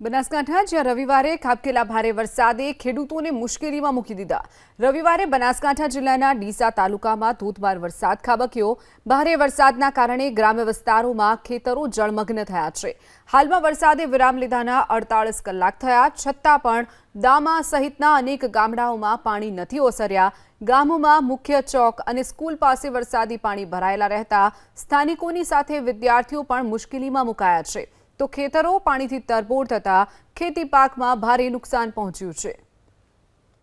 બનાસકાંઠા, જ્યાં રવિવારે ખાબકેલા ભારે વરસાદે ખેડૂતોને મુશ્કેલીમાં મૂકી દીધા. રવિવારે બનાસકાંઠા જિલ્લાના ડીસા તાલુકામાં ધોધમાર વરસાદ ખાબક્યો. ભારે વરસાદના કારણે ગ્રામ્ય વિસ્તારોમાં ખેતરો જળમગ્ન થયા છે. હાલમાં વરસાદે વિરામ લીધાના અડતાળીસ કલાક થયા, છતાં પણ દામા સહિતના અનેક ગામડાઓમાં પાણી નથી ઓસર્યા. ગામોમાં મુખ્ય ચોક અને સ્કૂલ પાસે વરસાદી પાણી ભરાયેલા રહેતા સ્થાનિકોની સાથે વિદ્યાર્થીઓ પણ મુશ્કેલીમાં મુકાયા છે. તો ખેતરો પાણીથી તરબોળ થતા ખેતી પાકમાં ભારે નુકસાન પહોંચ્યું છે.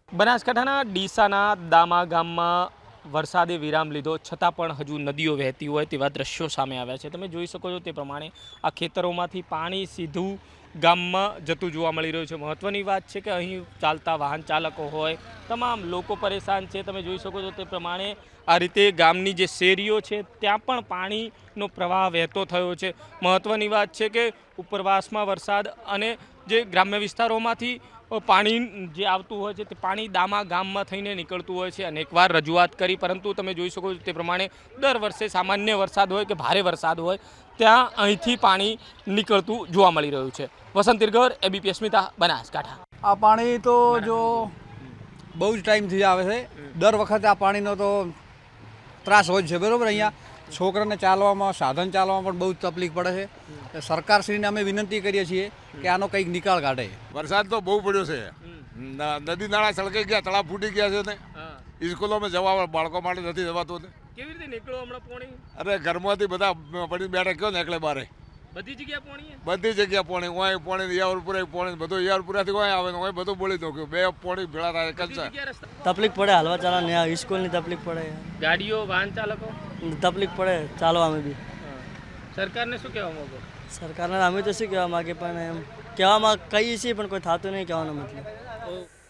બનાસકાંઠાના ડીસાના દામા ગામમાં વરસાદે વિરામ લીધો, છતાં પણ હજુ નદીઓ વહેતી હોય તેવા દ્રશ્યો સામે આવ્યા છે. તમે જોઈ શકો છો તે પ્રમાણે આ ખેતરોમાંથી પાણી સીધું ગામમાં જતું જોવા મળી રહ્યું છે. મહત્ત્વની વાત છે કે અહીં ચાલતા વાહન ચાલકો હોય, તમામ લોકો પરેશાન છે. તમે જોઈ શકો છો તે પ્રમાણે આ રીતે ગામની જે શેરીઓ છે, ત્યાં પણ પાણીનો પ્રવાહ વહેતો થયો છે. મહત્ત્વની વાત છે કે ઉપરવાસમાં વરસાદ અને જે ગ્રામ્ય વિસ્તારોમાંથી પાણી જે આવતું હોય છે તે પાણી દામા ગામમાં થઈને નીકળતું હોય છે. અનેકવાર રજૂઆત કરી પરંતુ તમે જોઈ શકો છો તે પ્રમાણે દર વર્ષે સામાન્ય વરસાદ હોય કે ભારે વરસાદ હોય ત્યાં અહીંથી પાણી નીકળતું જોવા મળી રહ્યું છે. વસંત તિરગર એબીપી અસ્મિતા બનાસકાંઠા. આ પાણી તો જો બહુ જ ટાઈમથી આવે છે. દર વખતે આ પાણીનો તો ત્રાસ હોય છે બરાબર? અહીંયા છોકરાને ચાલવામાં સાધન ચાલવામાં પણ બહુ જ તકલીફ પડે છે. સરકારશ્રીને અમે વિનંતી કરીએ છીએ કે આનો કંઈક નિકાલ કાઢે. વરસાદ તો બહુ પડ્યો છે. નદી નાળા સળકાઈ ગયા તળાવ ફૂટી ગયા છે ને. સ્કૂલોમાં જવા બાળકો માટે નથી જવાતું ને. કેવી રીતે નીકળો હમણાં પાણી? અરે ઘરમાંથી બધા પડી બેઠા કયો ને એકલે બારે. બધી જગ્યા પાણી બધી જગ્યા પોણી ઓય પોણી યાવરપુરા પોણી બધું યાવરપુરાથી ઓય આવે ને ઓય બધું બોલી નાખ્યું બે પોણી ભેળા થાય તકલીફ પડે હાલવા ચાલવા ને સ્કૂલની તકલીફ પડે. ગાડીઓ વાહન ચાલકો? તકલીફ પડે ચાલવામાં બી. સરકારને શું કહેવા માંગો? સરકારને અમે તો શું કહેવા માગે પણ એમ કહેવામાં કહીએ છીએ પણ કોઈ થતું નહીં કહેવાનો મતલબ.